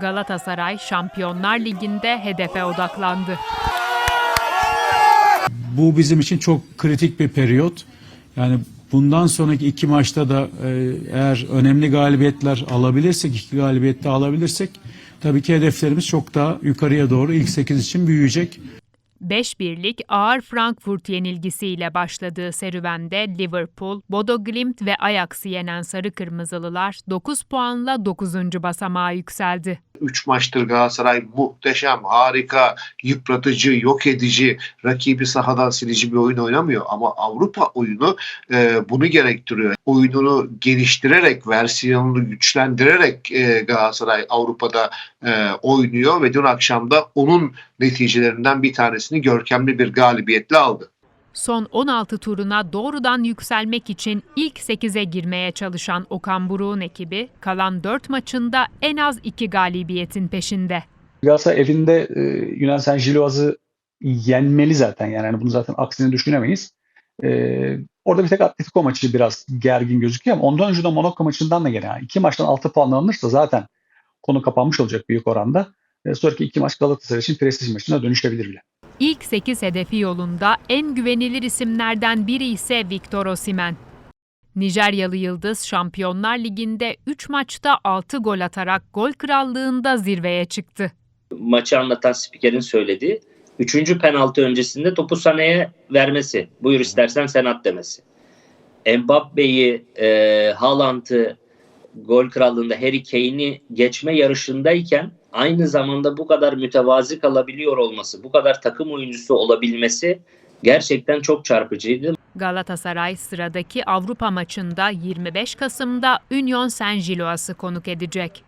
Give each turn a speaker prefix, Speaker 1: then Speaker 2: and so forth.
Speaker 1: Galatasaray Şampiyonlar Ligi'nde hedefe odaklandı.
Speaker 2: Bu bizim için çok kritik bir periyot. Yani bundan sonraki iki maçta da e, eğer önemli galibiyetler alabilirsek, iki galibiyette alabilirsek tabii ki hedeflerimiz çok daha yukarıya doğru ilk 8 için büyüyecek.
Speaker 1: 5 birlik ağır Frankfurt yenilgisiyle başladığı serüvende Liverpool, Bodo Glimt ve Ajax'ı yenen Sarı Kırmızılılar 9 puanla 9. basamağa yükseldi.
Speaker 3: 3 maçtır Galatasaray muhteşem, harika, yıpratıcı, yok edici, rakibi sahadan silici bir oyun oynamıyor. Ama Avrupa oyunu e, bunu gerektiriyor. Oyununu geliştirerek, versiyonunu güçlendirerek e, Galatasaray Avrupa'da e, oynuyor ve dün akşam da onun neticelerinden bir tanesini görkemli bir galibiyetle aldı.
Speaker 1: Son 16 turuna doğrudan yükselmek için ilk 8'e girmeye çalışan Okan Buruk'un ekibi kalan 4 maçında en az 2 galibiyetin peşinde.
Speaker 4: Galatasaray evinde e, Yunan Sen Jiloaz'ı yenmeli zaten yani Hani bunu zaten aksini düşünemeyiz. E, orada bir tek Atletico maçı biraz gergin gözüküyor ama ondan önce de Monaco maçından da gene yani iki maçtan 6 puan alınırsa zaten konu kapanmış olacak büyük oranda. E, sonraki iki maç Galatasaray için prestij maçına dönüşebilir bile.
Speaker 1: İlk 8 hedefi yolunda en güvenilir isimlerden biri ise Victor Osimhen. Nijeryalı Yıldız Şampiyonlar Ligi'nde 3 maçta 6 gol atarak gol krallığında zirveye çıktı.
Speaker 5: maçı anlatan spikerin söylediği. Üçüncü penaltı öncesinde topu Sané'ye vermesi. Buyur istersen sen at demesi. Mbappe'yi, e, Haaland'ı gol krallığında Harry Kane'i geçme yarışındayken aynı zamanda bu kadar mütevazi kalabiliyor olması, bu kadar takım oyuncusu olabilmesi gerçekten çok çarpıcıydı.
Speaker 1: Galatasaray sıradaki Avrupa maçında 25 Kasım'da Union Saint-Gillois'ı konuk edecek.